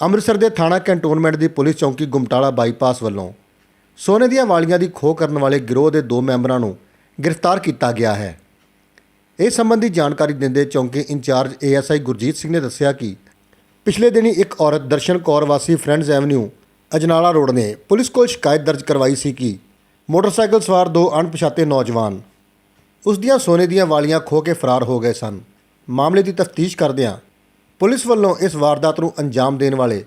ਅੰਮ੍ਰਿਤਸਰ ਦੇ ਥਾਣਾ ਕੈਂਟੋਨਮੈਂਟ ਦੀ ਪੁਲਿਸ ਚੌਂਕੀ ਗੁਮਟਾਲਾ ਬਾਈਪਾਸ ਵੱਲੋਂ ਸੋਨੇ ਦੀਆਂ ਵਾਲੀਆਂ ਦੀ ਖੋਹ ਕਰਨ ਵਾਲੇ ਗਿਰੋਹ ਦੇ ਦੋ ਮੈਂਬਰਾਂ ਨੂੰ ਗ੍ਰਿਫਤਾਰ ਕੀਤਾ ਗਿਆ ਹੈ। ਇਸ ਸੰਬੰਧੀ ਜਾਣਕਾਰੀ ਦਿੰਦੇ ਚੌਂਕੀ ਇੰਚਾਰਜ ਏਐਸਆਈ ਗੁਰਜੀਤ ਸਿੰਘ ਨੇ ਦੱਸਿਆ ਕਿ ਪਿਛਲੇ ਦਿਨੀ ਇੱਕ ਔਰਤ ਦਰਸ਼ਨ ਕੌਰ ਵਾਸੀ ਫਰੈਂਡਸ ਐਵਨਿਊ, ਅਜਨਾਲਾ ਰੋਡ ਨੇ ਪੁਲਿਸ ਕੋਲ ਸ਼ਿਕਾਇਤ ਦਰਜ ਕਰਵਾਈ ਸੀ ਕਿ ਮੋਟਰਸਾਈਕਲ ਸਵਾਰ ਦੋ ਅਣਪਛਾਤੇ ਨੌਜਵਾਨ ਉਸ ਦੀਆਂ ਸੋਨੇ ਦੀਆਂ ਵਾਲੀਆਂ ਖੋਹ ਕੇ ਫਰਾਰ ਹੋ ਗਏ ਸਨ। ਮਾਮਲੇ ਦੀ ਤਫਤੀਸ਼ ਕਰਦਿਆਂ ਪੁਲਿਸ ਵੱਲੋਂ ਇਸ ਵਾਰਦਾਤ ਨੂੰ ਅੰਜਾਮ ਦੇਣ ਵਾਲੇ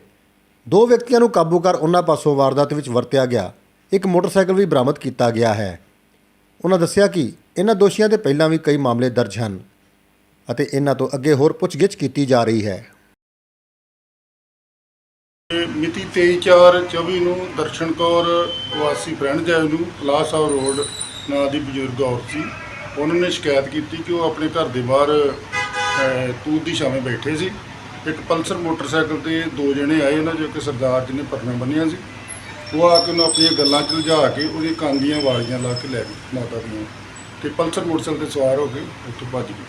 ਦੋ ਵਿਅਕਤੀਆਂ ਨੂੰ ਕਾਬੂ ਕਰ ਉਹਨਾਂ ਪਾਸੋਂ ਵਾਰਦਾਤ ਵਿੱਚ ਵਰਤਿਆ ਗਿਆ। ਇੱਕ ਮੋਟਰਸਾਈਕਲ ਵੀ ਬਰਾਮਦ ਕੀਤਾ ਗਿਆ ਹੈ। ਉਹਨਾਂ ਦੱਸਿਆ ਕਿ ਇਹਨਾਂ ਦੋਸ਼ੀਆਂ ਦੇ ਪਹਿਲਾਂ ਵੀ ਕਈ ਮਾਮਲੇ ਦਰਜ ਹਨ ਅਤੇ ਇਹਨਾਂ ਤੋਂ ਅੱਗੇ ਹੋਰ ਪੁੱਛਗਿੱਛ ਕੀਤੀ ਜਾ ਰਹੀ ਹੈ। ਮਿਤੀ 23/4/24 ਨੂੰ ਦਰਸ਼ਨ ਕੌਰ ਵਾਸੀ ਫਰੈਂਡ ਜੈਵ ਨੂੰ ਕਲਾਸ ਆਫ ਰੋਡ ਨਾਂ ਦੀ ਬਜ਼ੁਰਗ ਔਰਤ ਸੀ। ਉਹਨਾਂ ਨੇ ਸ਼ਿਕਾਇਤ ਕੀਤੀ ਕਿ ਉਹ ਆਪਣੇ ਘਰ ਦੇ ਬਾਹਰ ਤੂਤ ਦੀ ਛਾਵੇਂ ਬੈਠੇ ਸੀ। ਇੱਕ ਪਲਸਰ ਮੋਟਰਸਾਈਕਲ ਤੇ ਦੋ ਜਣੇ ਆਏ ਉਹਨਾਂ ਚੋਂ ਇੱਕ ਸਰਦਾਰ ਜੀ ਨੇ ਪਰਨਾ ਬੰਨਿਆ ਸੀ। ਉਹ ਆ ਕੇ ਉਹਨੂੰ ਆਪਣੀਆਂ ਗੱਲਾਂ 'ਚ ਉਲਝਾ ਕੇ ਉਹਦੀ ਕੰਨ ਦੀਆਂ ਵਾਲੀਆਂ ਲਾ ਕੇ ਲੈ ਗਏ ਮਾਤਾ ਦੀਆਂ ਤੇ ਪਲਸਰ ਮੋਟਰਸਾਈਕਲ ਤੇ ਸਵਾਰ ਹੋ ਕੇ ਉੱਥੋਂ ਭੱਜ ਗਏ।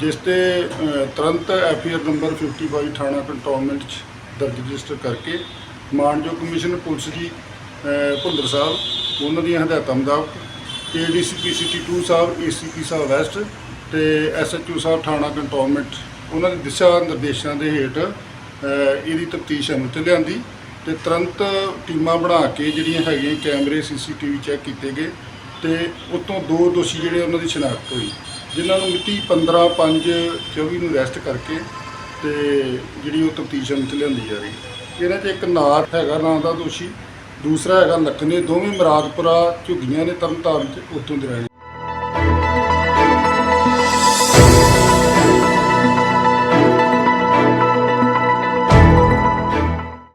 ਜਿਸ ਤੇ ਅਹ, ਤੁਰੰਤ ਐਫਆਈਆਰ ਨੰਬਰ 55 ਥਾਣਾ ਕੰਟੋਨਮੈਂਟ 'ਚ ਦਰਜ ਰਜਿਸਟਰ ਕਰਕੇ ਮਾਨਯੋਗ ਕਮਿਸ਼ਨ ਪੁਲਿਸ ਜੀ ਭੁੰਦਰ ਸਾਹਿਬ ਉਹਨਾਂ ਦੀਆਂ ਹਦਾਇਤਾਂ ਮੁਤਾਬਕ ਏਡੀਸੀਪੀ ਸਿਟੀ 2 ਸਾਹਿਬ ਏਸੀਪੀ ਸਾਹਿਬ ਵੈਸਟ ਤੇ ਐਸਐਚਓ ਸਾਹਿਬ ਥਾਣਾ ਕੰਟੋਨਮੈਂਟ, ਉਹਨਾਂ ਦੇ ਦਿਸ਼ਾ ਨਿਰਦੇਸ਼ਾਂ ਦੇ ਹੇਠ ਇਹਦੀ ਤਫਤੀਸ਼ ਅਮਲ 'ਚ ਲਿਆਂਦੀ ਤੇ ਤੁਰੰਤ ਟੀਮਾਂ ਬਣਾ ਕੇ ਜਿਹੜੀਆਂ ਹੈਗੀਆਂ ਕੈਮਰੇ ਸੀਸੀਟੀਵੀ ਚੈੱਕ ਕੀਤੇ ਗਏ ਤੇ ਉਤੋਂ ਦੋ ਦੋਸ਼ੀ ਜਿਹੜੇ ਉਹਨਾਂ ਦੀ ਸ਼ਨਾਖਤ ਹੋਈ, ਜਿਨ੍ਹਾਂ ਨੂੰ ਮਿਤੀ 15 5 24 ਨੂੰ ਅਰੈਸਟ ਕਰਕੇ ਤੇ ਜਿਹੜੀ ਉਹ ਤਫਤੀਸ਼ ਅਮਲ 'ਚ ਲਿਆਂਦੀ ਜਾ ਰਹੀ। ਇਹਨਾਂ 'ਚ ਇੱਕ ਨਾਥ ਹੈਗਾ, ਨਾਂ ਦਾ ਦੋਸ਼ੀ, ਦੂਸਰਾ ਹੈਗਾ ਲਖਨੇ, ਦੋਵੇਂ ਮਰਾਦਪੁਰਾ ਝੁੱਗੀਆਂ ਨੇ ਤਰਨਤਾਰਨ 'ਚ ਉੱਥੋਂ ਦੇ ਰਹਿਣ